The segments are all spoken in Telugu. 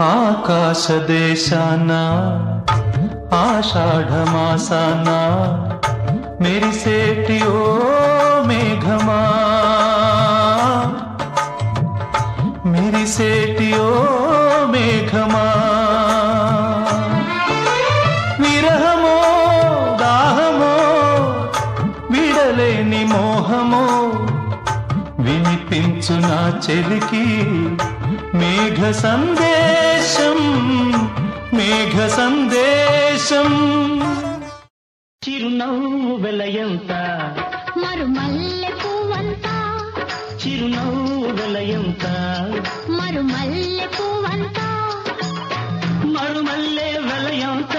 ఆకాశ దేశాన ఆషాఢమాసాన మెరిసేటి ఓ మేఘమా. మెరిసేటి ఓ మేఘమా. విరహమో దాహమో విడలేని మోహమో వినిపించు నా చెలికి మేఘ సందేశం మేఘ సందేశం. చిరునవ్వు వెలయంత మరుమల్లె పువ్వంతా చిరునవ్వు వెలయంత మరుమల్లె పువ్వంతా మరుమల్లె వెలయంత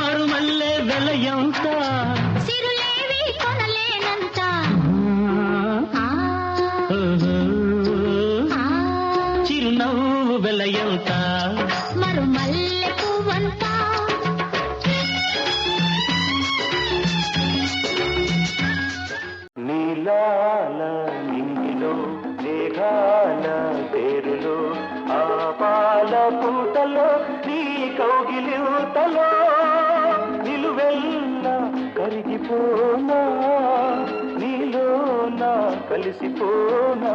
మరుమల్లె వెలయంత నవ్వు వెలయంత మరు మల్లె పువ్వంత నీలాల నింగిలో మేఘాల పేరులో ఆ పాల పూటలో నీ కౌగిలితలో నిలువెల్ల కరిగిపోనా నీలో నా కలిసిపోనా